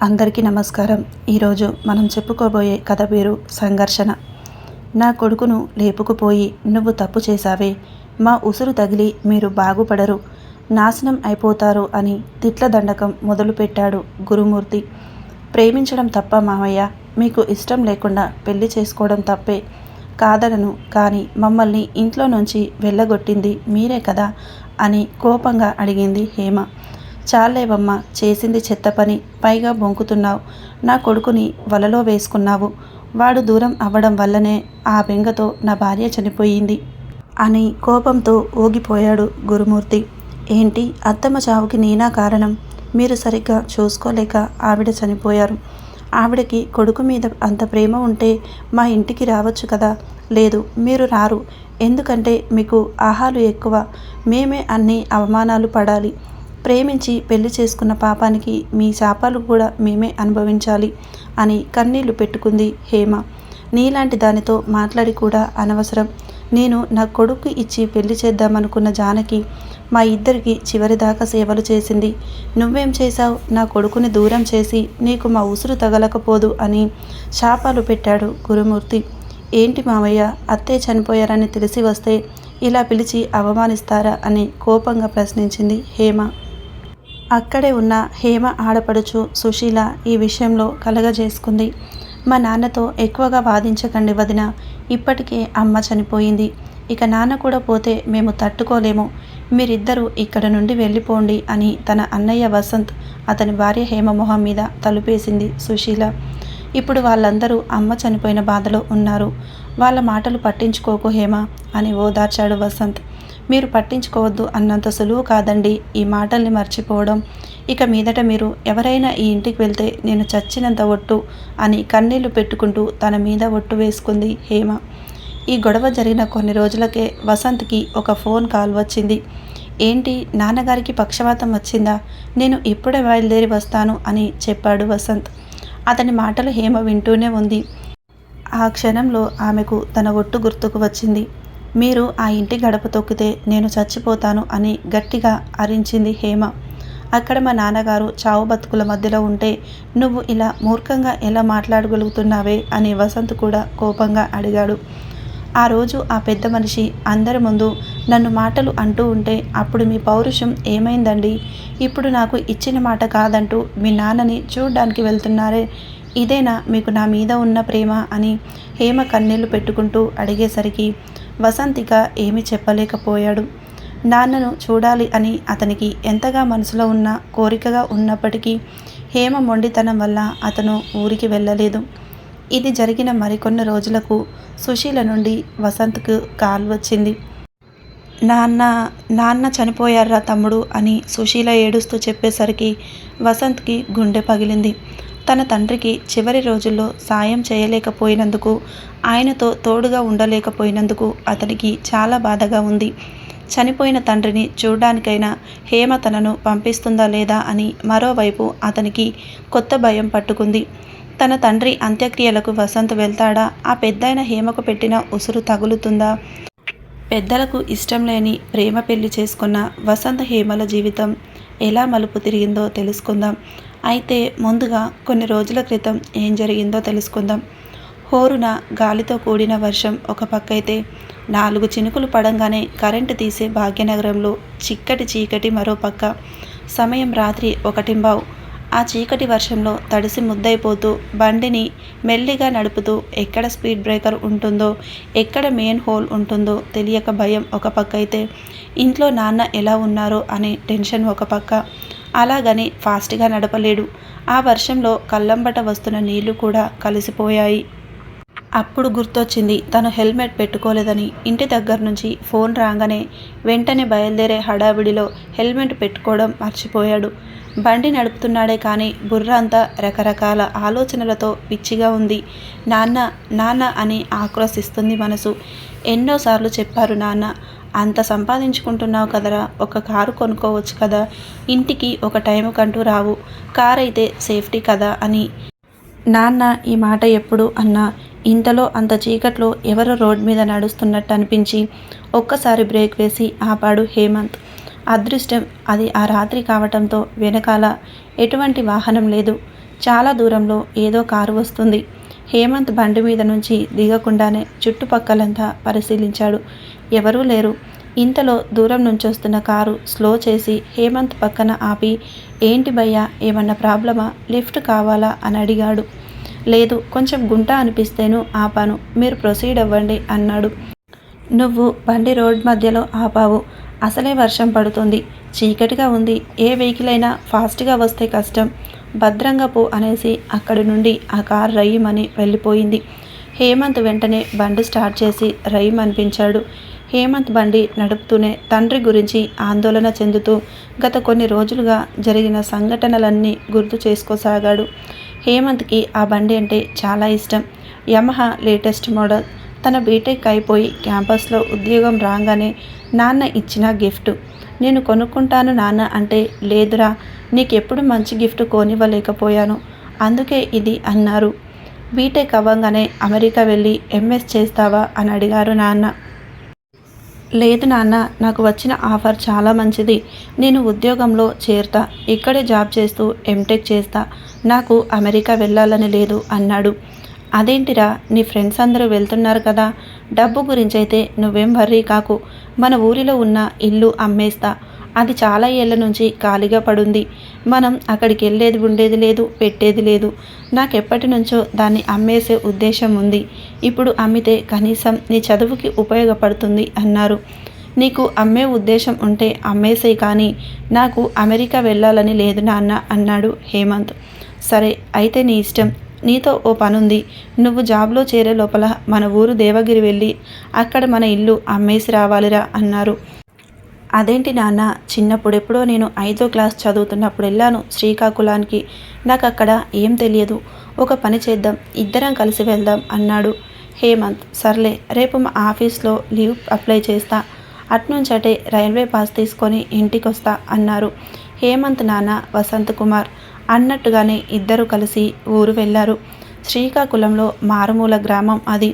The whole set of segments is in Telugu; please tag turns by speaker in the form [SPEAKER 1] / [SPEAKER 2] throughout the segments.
[SPEAKER 1] అందరికీ నమస్కారం. ఈరోజు మనం చెప్పుకోబోయే కథ పేరు సంఘర్షణ. నా కొడుకును లేపుకుపోయి నువ్వు తప్పు చేశావే. మా ఉసురు తగిలి మీరు బాగుపడరు. నాశనం అయిపోతారు అని తిట్ల దండకం మొదలుపెట్టాడు గురుమూర్తి. ప్రేమించడం తప్ప మామయ్య మీకు ఇష్టం లేకుండా పెళ్ళి చేసుకోవడం తప్పే. కాదనను కానీ మమ్మల్ని ఇంట్లో నుంచి వెళ్ళగొట్టింది మీరే కదా అని కోపంగా అడిగింది హేమ. చాలేవమ్మ చేసింది చెత్త పని. పైగా బొంకుతున్నావు. నా కొడుకుని వలలో వేసుకున్నావు. వాడు దూరం అవ్వడం వల్లనే ఆ బెంగతో నా భార్య చనిపోయింది అని కోపంతో ఊగిపోయాడు గురుమూర్తి. ఏంటి? అత్తమ్మ చావుకి నేనా కారణం? మీరు సరిగ్గా చూసుకోలేక ఆవిడ చనిపోయారు. ఆవిడకి కొడుకు మీద అంత ప్రేమ ఉంటే మా ఇంటికి రావచ్చు కదా? లేదు మీరు రారు. ఎందుకంటే మీకు ఆహాలు ఎక్కువ. మేమే అన్ని అవమానాలు పడాలి. ప్రేమించి పెళ్ళి చేసుకున్న పాపానికి మీ శాపాలు కూడా మేమే అనుభవించాలి అని కన్నీళ్ళు పెట్టుకుంది హేమ. నీలాంటి దానితో మాట్లాడి కూడా అనవసరం. నేను నా కొడుకు ఇచ్చి పెళ్ళి చేద్దామనుకున్న జానకి మా ఇద్దరికి చివరిదాకా సేవలు చేసింది. నువ్వేం చేశావు? నా కొడుకుని దూరం చేసి నీకు మా ఉసురు తగలకపోదు అని శాపాలు పెట్టాడు గురుమూర్తి. ఏంటి మామయ్య అత్తే చనిపోయారని తెలిసి వస్తే ఇలా పిలిచి అవమానిస్తారా అని కోపంగా ప్రశ్నించింది హేమ. అక్కడే ఉన్న హేమ ఆడపడుచు సుశీల ఈ విషయంలో కలగజేసుకుంది. మా నాన్నతో ఎక్కువగా వాదించకండి వదిన ఇప్పటికే అమ్మ చనిపోయింది. ఇక నాన్న కూడా పోతే మేము తట్టుకోలేము. మీరిద్దరూ ఇక్కడ నుండి వెళ్ళిపోండి అని తన అన్నయ్య వసంత్ అతని భార్య హేమమొహం మీద తలుపేసింది సుశీల. ఇప్పుడు వాళ్ళందరూ అమ్మ చనిపోయిన బాధలో ఉన్నారు. వాళ్ళ మాటలు పట్టించుకోకు హేమ అని ఓదార్చాడు వసంత్. మీరు పట్టించుకోవద్దు అన్నంత సులువు కాదండి ఈ మాటల్ని మర్చిపోవడం. ఇక మీదట మీరు ఎవరైనా ఈ ఇంటికి వెళ్తే నేను చచ్చినంత ఒట్టు అని కన్నీళ్ళు పెట్టుకుంటూ తన మీద ఒట్టు వేసుకుంది హేమ. ఈ గొడవ జరిగిన కొన్ని రోజులకే వసంత్కి ఒక ఫోన్ కాల్ వచ్చింది. ఏంటి నాన్నగారికి పక్షవాతం వచ్చిందా? నేను ఇప్పుడే బయలుదేరి వస్తాను అని చెప్పాడు వసంత్. అతని మాటలు హేమ వింటూనే ఉంది. ఆ క్షణంలో ఆమెకు తన ఒట్టు గుర్తుకు వచ్చింది. మీరు ఆ ఇంటి గడప తొక్కితే నేను చచ్చిపోతాను అని గట్టిగా అరించింది హేమ. అక్కడ మా నాన్నగారు చావు బతుకుల మధ్యలో ఉంటే నువ్వు ఇలా మూర్ఖంగా ఎలా మాట్లాడగలుగుతున్నావే? అని వసంత్ కూడా కోపంగా అడిగాడు. ఆ రోజు ఆ పెద్ద మనిషి అందరి ముందు నన్ను మాటలు అంటూ ఉంటే అప్పుడు మీ పౌరుషం ఏమైందండి? ఇప్పుడు నాకు ఇచ్చిన మాట కాదంటూ మీ నాన్నని చూడ్డానికి వెళ్తున్నారే? ఇదేనా మీకు నా మీద ఉన్న ప్రేమ అని హేమ కన్నీళ్ళు పెట్టుకుంటూ అడిగేసరికి వసంతిక ఏమీ చెప్పలేకపోయాడు. నాన్నను చూడాలి అని అతనికి ఎంతగా మనసులో ఉన్న కోరికగా ఉన్నప్పటికీ హేమ మొండితనం వల్ల అతను ఊరికి వెళ్ళలేదు. ఇది జరిగిన మరికొన్ని రోజులకు సుశీల నుండి వసంత్కు కాల్ వచ్చింది. నాన్న నాన్న చనిపోయారా తమ్ముడు అని సుశీల ఏడుస్తూ చెప్పేసరికి వసంత్కి గుండె పగిలింది. తన తండ్రికి చివరి రోజుల్లో సాయం చేయలేకపోయినందుకు ఆయనతో తోడుగా ఉండలేకపోయినందుకు అతనికి చాలా బాధగా ఉంది. చనిపోయిన తండ్రిని చూడ్డానికైనా హేమ తనను పంపిస్తుందా లేదా అని మరోవైపు అతనికి కొత్త భయం పట్టుకుంది. తన తండ్రి అంత్యక్రియలకు వసంత్ వెళ్తాడా? ఆ పెద్దయిన హేమకు పెట్టిన ఉసురు తగులుతుందా? పెద్దలకు ఇష్టం లేని ప్రేమ పెళ్ళి చేసుకున్న వసంత హేమల జీవితం ఎలా మలుపు తిరిగిందో తెలుసుకుందాం. అయితే ముందుగా కొన్ని రోజుల క్రితం ఏం జరిగిందో తెలుసుకుందాం. హోరున గాలితో కూడిన వర్షం ఒక పక్కైతే నాలుగు చినుకులు పడంగానే కరెంటు తీసే భాగ్యనగరంలో చిక్కటి చీకటి మరో పక్క. సమయం రాత్రి ఒకటింబావు. ఆ చీకటి వర్షంలో తడిసి ముద్దైపోతూ బండిని మెల్లిగా నడుపుతూ ఎక్కడ స్పీడ్ బ్రేకర్ ఉంటుందో ఎక్కడ మెయిన్ హోల్ ఉంటుందో తెలియక భయం ఒక పక్క అయితే ఇంట్లో నాన్న ఎలా ఉన్నారో అనే టెన్షన్ ఒక పక్క. అలాగని ఫాస్ట్గా నడపలేడు. ఆ వర్షంలో కళ్ళంబట వస్తున్న నీళ్ళు కూడా కలిసిపోయాయి. అప్పుడు గుర్తొచ్చింది తను హెల్మెట్ పెట్టుకోలేదని. ఇంటి దగ్గర నుంచి ఫోన్ రాగానే వెంటనే బయలుదేరే హడావిడిలో హెల్మెట్ పెట్టుకోవడం మర్చిపోయాడు. బండి నడుపుతున్నాడే కానీ బుర్ర అంతా రకరకాల ఆలోచనలతో పిచ్చిగా ఉంది. నాన్న నాన్న అని ఆక్రోశిస్తుంది మనసు. ఎన్నోసార్లు చెప్పారు నాన్న అంత సంపాదించుకుంటున్నావు కదరా ఒక కారు కొనుక్కోవచ్చు కదా ఇంటికి ఒక టైంకంటూ రావు కార్ అయితే సేఫ్టీ కదా అని. నాన్న ఈ మాట ఎప్పుడు అన్నా ఇంతలో అంత చీకట్లో ఎవరో రోడ్ మీద నడుస్తున్నట్టు అనిపించి ఒక్కసారి బ్రేక్ వేసి ఆపాడు హేమంత్. అదృష్టం అది ఆ రాత్రి కావటంతో వెనకాల ఎటువంటి వాహనం లేదు. చాలా దూరంలో ఏదో కారు వస్తుంది. హేమంత్ బండి మీద నుంచి దిగకుండానే చుట్టుపక్కలంతా పరిశీలించాడు. ఎవరూ లేరు. ఇంతలో దూరం నుంచి వస్తున్న కారు స్లో చేసి హేమంత్ పక్కన ఆపి ఏంటి భయ్యా ఏమన్నా ప్రాబ్లమా? లిఫ్ట్ కావాలా? అని అడిగాడు. లేదు కొంచెం గుంట అనిపిస్తేను ఆపాను. మీరు ప్రొసీడ్ అవ్వండి అన్నాడు. నువ్వు బండి రోడ్ మధ్యలో ఆపావు. అసలే వర్షం పడుతుంది. చీకటిగా ఉంది. ఏ వెహికల్ అయినా ఫాస్ట్గా వస్తే కష్టం. భద్రంగపు అనేసి అక్కడి నుండి ఆ కార్ రయ్యమని వెళ్ళిపోయింది. హేమంత్ వెంటనే బండి స్టార్ట్ చేసి రయ్యం అనిపించాడు హేమంత్ బండి నడుపుతూనే తండ్రి గురించి ఆందోళన చెందుతూ గత కొన్ని రోజులుగా జరిగిన సంఘటనలన్నీ గుర్తు చేసుకోసాగాడు. హేమంత్కి ఆ బండి అంటే చాలా ఇష్టం. Yamaha latest model. తన బీటెక్ అయిపోయి క్యాంపస్లో ఉద్యోగం రాగానే నాన్న ఇచ్చిన గిఫ్ట్. నేను కొనుక్కుంటాను నాన్న అంటే లేదురా నీకెప్పుడు మంచి గిఫ్ట్ కొనివ్వలేకపోయాను. అందుకే ఇది అన్నారు. బీటెక్ అవ్వగానే అమెరికా వెళ్ళి ఎంఎస్ చేస్తావా అని అడిగారు నాన్న. లేదు నాన్న నాకు వచ్చిన ఆఫర్ చాలా మంచిది. నేను ఉద్యోగంలో చేరుతా ఇక్కడే జాబ్ చేస్తూ ఎంటెక్ చేస్తా. నాకు అమెరికా వెళ్ళాలని లేదు అన్నాడు. అదేంటిరా నీ ఫ్రెండ్స్ అందరూ వెళ్తున్నారు కదా డబ్బు గురించి అయితే నువ్వేం వర్రీ కాకు. మన ఊరిలో ఉన్న ఇల్లు అమ్మేస్తా. అది చాలా ఏళ్ళ నుంచి ఖాళీగా పడుంది. మనం అక్కడికి వెళ్ళేది ఉండేది లేదు పెట్టేది లేదు. నాకెప్పటి నుంచో దాన్ని అమ్మేసే ఉద్దేశం ఉంది. ఇప్పుడు అమ్మితే కనీసం నీ చదువుకి ఉపయోగపడుతుంది అన్నారు. నీకు అమ్మే ఉద్దేశం ఉంటే అమ్మేసే కానీ నాకు అమెరికా వెళ్ళాలని లేదు నాన్న అన్నాడు హేమంత్. సరే అయితే నీ ఇష్టం. నీతో ఓ పనుంది. నువ్వు జాబ్లో చేరే లోపల మన ఊరు దేవగిరి వెళ్ళి అక్కడ మన ఇల్లు అమ్మేసి రావాలిరా అన్నారు. అదేంటి నాన్న చిన్నప్పుడెప్పుడో నేను ఐదో క్లాస్ చదువుతున్నప్పుడు వెళ్ళాను శ్రీకాకుళానికి. నాకు అక్కడ ఏం తెలియదు. ఒక పని చేద్దాం ఇద్దరం కలిసి వెళ్దాం అన్నాడు. హేమంత్ సర్లే రేపు మా ఆఫీస్లో లీవ్ అప్లై చేస్తా. అట్నుంచటే రైల్వే పాస్ తీసుకొని ఇంటికి వస్తా అన్నారు. హేమంత్ నాన్న వసంత్ కుమార్ అన్నట్టుగానే ఇద్దరు కలిసి ఊరు వెళ్ళారు. శ్రీకాకుళంలో మారుమూల గ్రామం అది.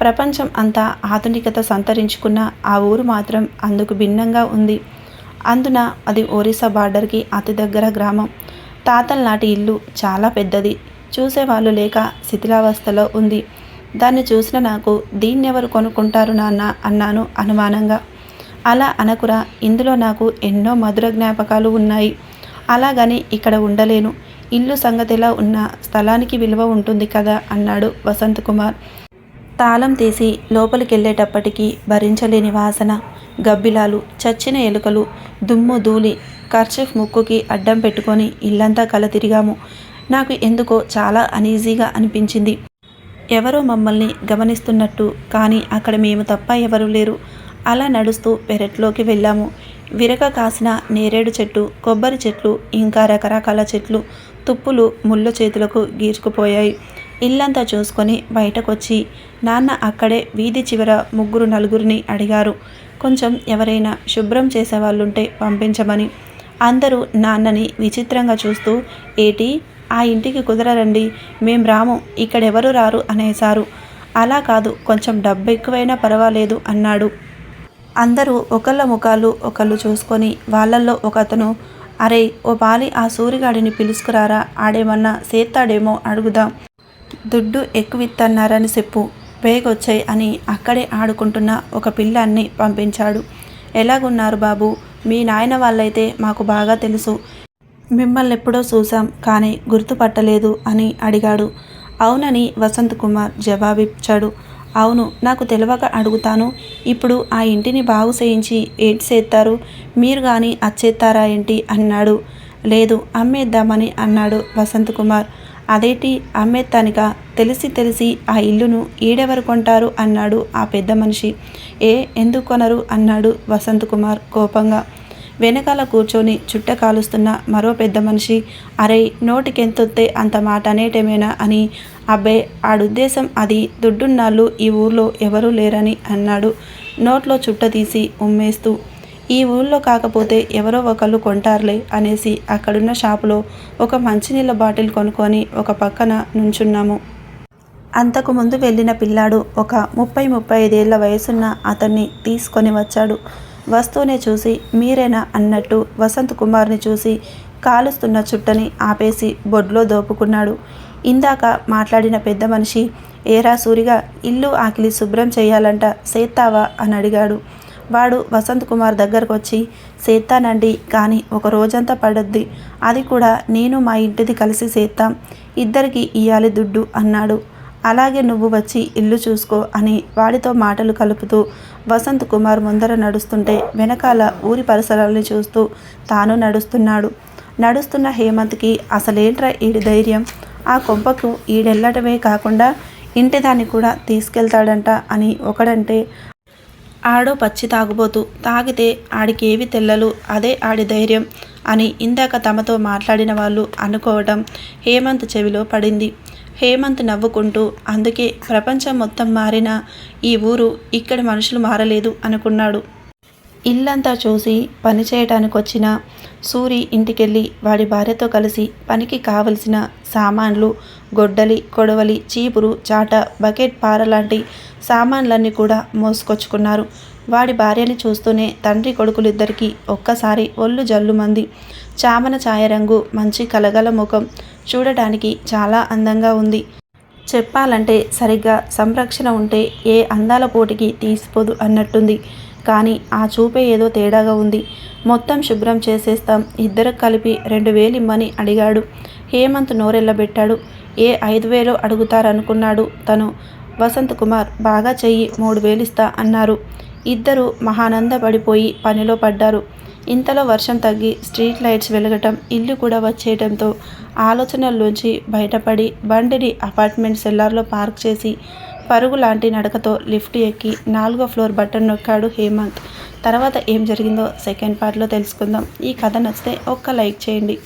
[SPEAKER 1] ప్రపంచం అంతా ఆధునికత సంతరించుకున్న ఆ ఊరు మాత్రం అందుకు భిన్నంగా ఉంది. అందున అది ఒరిస్సా బార్డర్కి అతి దగ్గర గ్రామం. తాతల నాటి ఇల్లు చాలా పెద్దది. చూసేవాళ్ళు లేక శిథిలావస్థలో ఉంది. దాన్ని చూసిన నాకు దీన్నెవరు కొనుక్కుంటారు నాన్న అన్నాను అనుమానంగా. అలా అనకురా. ఇందులో నాకు ఎన్నో మధుర జ్ఞాపకాలు ఉన్నాయి. అలాగని ఇక్కడ ఉండలేను. ఇల్లు సంగతిలా ఉన్న స్థలానికి విలువ ఉంటుంది కదా అన్నాడు వసంత్ కుమార్. తాళం తీసి లోపలికెళ్ళేటప్పటికీ భరించలేని వాసన గబ్బిలాలు చచ్చిన ఎలుకలు దుమ్ము ధూళి కర్చీఫ్ ముక్కుకి అడ్డం పెట్టుకొని ఇల్లంతా కల తిరిగాము నాకు ఎందుకో చాలా అనీజీగా అనిపించింది. ఎవరో మమ్మల్ని గమనిస్తున్నట్టు కానీ అక్కడ మేము తప్ప ఎవరూ లేరు. అలా నడుస్తూ పెరట్లోకి వెళ్ళాము. విరగ కాసిన నేరేడు చెట్టు కొబ్బరి చెట్లు ఇంకా రకరకాల చెట్లు తుప్పులు ముళ్ళ చేతులకు గీర్చుకుపోయాయి. ఇల్లంతా చూసుకొని బయటకొచ్చి నాన్న అక్కడే వీధి చివర ముగ్గురు నలుగురిని అడిగారు. కొంచెం ఎవరైనా శుభ్రం చేసేవాళ్ళుంటే పంపించమని. అందరూ నాన్నని విచిత్రంగా చూస్తూ ఏటి ఆ ఇంటికి కుదరరండి. మేం రాము ఇక్కడెవరు రారు? అనేశారు. అలా కాదు కొంచెం డబ్బు ఎక్కువైనా పర్వాలేదు అన్నాడు. అందరూ ఒకళ్ళ ముఖాలు ఒకళ్ళు చూసుకొని వాళ్ళల్లో ఒకతను అరే ఓ పాలి ఆ సూరిగాడిని పిలుచుకురారా ఆడేమన్నా సేత్తాడేమో అడుగుదాం. దుడ్డు ఎక్కువిత్తన్నారని చెప్పు. వేగొచ్చాయి అని అక్కడే ఆడుకుంటున్న ఒక పిల్లాన్ని పంపించాడు. ఎలాగున్నారు బాబు? మీ నాయన వాళ్ళైతే మాకు బాగా తెలుసు. మిమ్మల్ని ఎప్పుడో చూసాం కానీ గుర్తుపట్టలేదు అని అడిగాడు. అవునని వసంత్ కుమార్ జవాబిచ్చాడు. అవును నాకు తెలియక అడుగుతాను. ఇప్పుడు ఆ ఇంటిని బాగు చేయించి ఏంటి చేస్తారు? మీరు కానీ అచ్చేస్తారా ఏంటి? అన్నాడు. లేదు అమ్మేద్దామని అన్నాడు వసంత్ కుమార్ అదేంటి? అమ్మేత్తానిక? తెలిసి తెలిసి ఆ ఇల్లును ఈడెవరు కొంటారు? అన్నాడు ఆ పెద్ద మనిషి. ఏ ఎందుకు కొనరు? అన్నాడు వసంత్ కుమార్ కోపంగా. వెనకాల కూర్చొని చుట్ట కాలుస్తున్న మరో పెద్ద మనిషి అరే నోటికెంతొత్తే అంత మాట అనేటమేనా అని అబ్బే ఆడుద్దేశం అది. దుడ్డున్నాళ్ళు ఈ ఊర్లో ఎవరూ లేరని అన్నాడు. నోట్లో చుట్ట తీసి ఉమ్మేస్తూ ఈ ఊళ్ళో కాకపోతే ఎవరో ఒకళ్ళు కొంటారులే అనేసి అక్కడున్న షాపులో ఒక మంచినీళ్ళ బాటిల్ కొనుక్కొని ఒక పక్కన నుంచున్నాము. అంతకు ముందు వెళ్ళిన పిల్లాడు ఒక ముప్పై ముప్పై ఐదేళ్ళ వయసున్న అతన్ని తీసుకొని వచ్చాడు. వస్తూనే చూసి మీరేనా అన్నట్టు వసంత్ కుమార్ని చూసి కాలుస్తున్న చుట్టని ఆపేసి బొడ్లో దోపుకున్నాడు. ఇందాక మాట్లాడిన పెద్ద మనిషి ఏరా సూరిగా ఇల్లు ఆకిలి శుభ్రం చేయాలంట సేత్తావా? అని అడిగాడు. వాడు వసంత్ కుమార్ దగ్గరకు వచ్చి సేత్తానండి కానీ ఒక రోజంతా పడద్ది. అది కూడా నేను మా ఇంటిది కలిసి సేత్తాం. ఇద్దరికి ఇయ్యాలి దుడ్డు అన్నాడు. అలాగే నువ్వు వచ్చి ఇల్లు చూసుకో అని వాడితో మాటలు కలుపుతూ వసంత్ కుమార్ ముందర నడుస్తుంటే వెనకాల ఊరి పరిసరాల్ని చూస్తూ తాను నడుస్తున్నాడు. నడుస్తున్న హేమంత్కి అసలేంట్రా ఈడి ధైర్యం? ఆ కొంపకు ఈడెళ్ళటమే కాకుండా ఇంటి దాన్ని కూడా తీసుకెళ్తాడంట అని ఒకడంటే ఆడో పచ్చి తాగుబోతు. తాగితే ఆడికి ఏవి తెల్లలు. అదే ఆడి ధైర్యం అని ఇందాక తమతో మాట్లాడిన వాళ్ళు అనుకోవడం హేమంత్ చెవిలో పడింది. హేమంత్ నవ్వుకుంటూ అందుకే ప్రపంచం మొత్తం మారినా ఈ ఊరు ఇక్కడి మనుషులు మారలేదు అనుకున్నాడు. ఇల్లంతా చూసి పని చేయటానికి వచ్చిన సూరి ఇంటికెళ్ళి వాడి భార్యతో కలిసి పనికి కావలసిన సామాన్లు గొడ్డలి కొడవలి చీపురు చాట బకెట్ పార లాంటి సామాన్లన్నీ కూడా మోసుకొచ్చుకున్నారు. వాడి భార్యని చూస్తూనే తండ్రి కొడుకులిద్దరికీ ఒక్కసారి ఒళ్ళు జల్లుమంది చామన ఛాయరంగు మంచి కలగల ముఖం చూడటానికి చాలా అందంగా ఉంది. చెప్పాలంటే సరిగ్గా సంరక్షణ ఉంటే ఏ అందాల పోటీకి తీసిపోదు అన్నట్టుంది. కానీ ఆ చూపే ఏదో తేడాగా ఉంది. మొత్తం శుభ్రం చేసేస్తాం. ఇద్దరు కలిపి రెండు వేలిమ్మని అడిగాడు. హేమంత్ నోరెళ్ళబెట్టాడు. ఏ ఐదు వేలు అడుగుతారనుకున్నాడు తను. వసంత్ కుమార్ బాగా చెయ్యి మూడు వేలు ఇస్తా అన్నారు. ఇద్దరు మహానంద పడిపోయి పనిలో పడ్డారు. ఇంతలో వర్షం తగ్గి స్ట్రీట్ లైట్స్ వెలగటం ఇల్లు కూడా వచ్చేయటంతో ఆలోచనల్లోంచి బయటపడి బండిని అపార్ట్మెంట్ సెల్లార్లో పార్క్ చేసి పరుగు లాంటి నడకతో లిఫ్ట్ ఎక్కి నాలుగో ఫ్లోర్ బటన్ నొక్కాడు హేమంత్. తర్వాత ఏం జరిగిందో సెకండ్ పార్ట్లో తెలుసుకుందాం. ఈ కథ నచ్చితే ఒక్క లైక్ చేయండి.